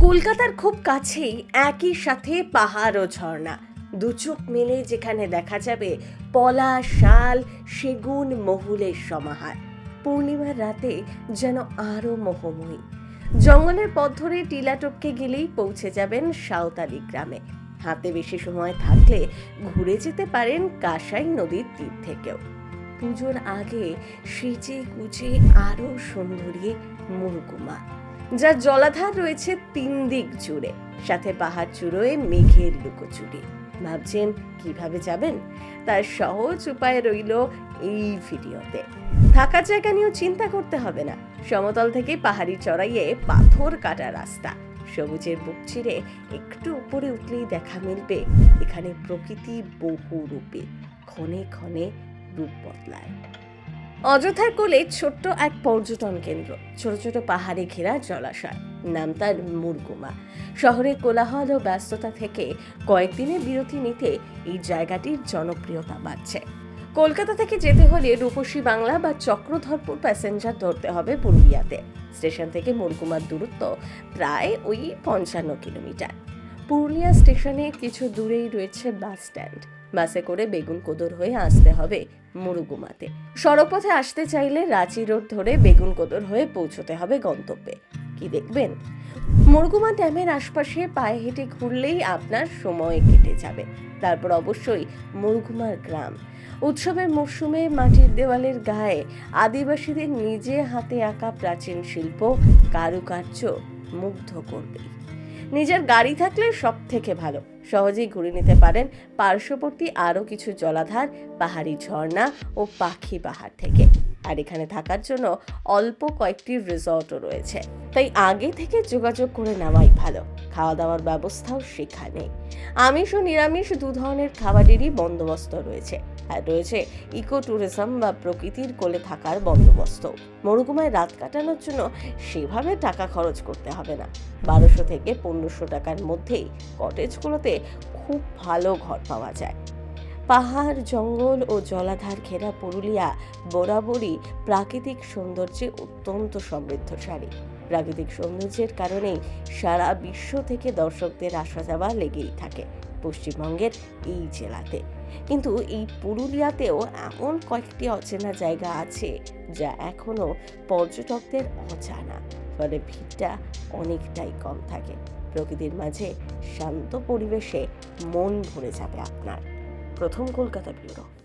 কলকাতার খুব কাছেই একই সাথে পাহাড় ও ঝর্ণা। দু চোখ মেলে যেখানে দেখা যাবে পলা, শাল, সেগুন, মহুলের সমাহার। পূর্ণিমার রাতে যেন আরও মোহময়ী। জঙ্গলের পথ ধরে টিলা টপকে গেলেই পৌঁছে যাবেন সাঁওতালি গ্রামে। হাতে বেশি সময় থাকলে ঘুরে যেতে পারেন কাঁসাই নদীর তীর থেকেও। পুজোর আগে সেচে কুচে আরও সুন্দরী মুরগুমা যার জলাধার রয়েছে তিন দিক জুড়ে। সাথে পাহাড় চূড়োয় মেঘের লুকোচুরি। ভাবছেন কীভাবে যাবেন? তার সহজ উপায় রইল এই ভিডিওতে। থাকার জায়গা নিয়েও চিন্তা করতে হবে না। সমতল থেকে পাহাড়ি চড়াইয়ে পাথর কাটা রাস্তা। সবুজের বুক চিরে একটু উপরে উঠলেই দেখা মিলবে, এখানে প্রকৃতি বহু রূপে ক্ষণে ক্ষণে রূপ বদলায়। অযোধ্যার কোলে ছোট্ট এক পর্যটন কেন্দ্র, ছোট ছোট পাহাড়ে ঘেরা জলাশয়, নাম তার মুরগুমা। শহরের কোলাহল ও ব্যস্ততা থেকে কয়েকদিনের বিরতি নিতে এই জায়গাটির জনপ্রিয়তা বাড়ছে। কলকাতা থেকে যেতে হলে রূপসী বাংলা বা চক্রধরপুর প্যাসেঞ্জার ধরতে হবে পুরুলিয়াতে। স্টেশন থেকে মুরগুমার দূরত্ব প্রায় ওই পঞ্চান্ন কিলোমিটার। পুরুলিয়া স্টেশনে কিছু দূরেই রয়েছে বাস স্ট্যান্ড। বাসে করে বেগুন কোদর হয়ে আসতে হবে মুরুগুমাতে সড়কপথে আসতে চাইলে রাঁচি রোড ধরে বেগুন কোদর হয়ে পৌঁছতে হবে গন্তব্যে। কি দেখবেন? মুরগুমা ড্যামের আশপাশে পায়ে হেঁটে ঘুরলেই আপনার সময় কেটে যাবে। তারপর অবশ্যই মুরগুমার গ্রাম। উৎসবের মরশুমে মাটির দেওয়ালের গায়ে আদিবাসীদের নিজে হাতে আঁকা প্রাচীন শিল্প কারুকার্য মুগ্ধ করবে নিজের গাড়ি থাকলে সব থেকে ভালো। সহজেই ঘুরে নিতে পারেন পার্শ্ববর্তী আরও কিছু জলাধার, পাহাড়ি ঝর্ণা ও পাখি পাহাড় থেকে। আর এখানে থাকার জন্য অল্প কয়েকটি রিসর্টও রয়েছে। তাই আগে থেকে যোগাযোগ করে নেওয়াই ভালো। খাওয়া দাওয়ার ব্যবস্থাও সেখানে আমিষ ও নিরামিষ দু ধরনের খাবারেরই বন্দোবস্ত রয়েছে। আর রয়েছে? ইকো ট্যুরিজম বা প্রকৃতির কোলে থাকার বন্দোবস্ত। মরুকুমায় রাত কাটানোর জন্য সেভাবে টাকা খরচ করতে হবে না। বারোশো থেকে পনেরোশো টাকার মধ্যেই কটেজগুলোতে খুব ভালো ঘর পাওয়া যায়। পাহাড়, জঙ্গল ও জলাধার ঘেরা পুরুলিয়া বরাবরই প্রাকৃতিক সৌন্দর্যে অত্যন্ত সমৃদ্ধশালী। প্রাকৃতিক সৌন্দর্যের কারণেই সারা বিশ্ব থেকে দর্শকদের আসা যাওয়া লেগেই থাকে। পশ্চিমবঙ্গের এই জেলাতে। কিন্তু এই পুরুলিয়াতেও এমন কয়েকটি অচেনা জায়গা আছে যা এখনও পর্যটকদের অজানা, ফলে ভিড়টা অনেকটাই কম থাকে। প্রকৃতির মাঝে শান্ত পরিবেশে মন ভরে যাবে আপনার। প্রথম কলকাতা ব্যুরো।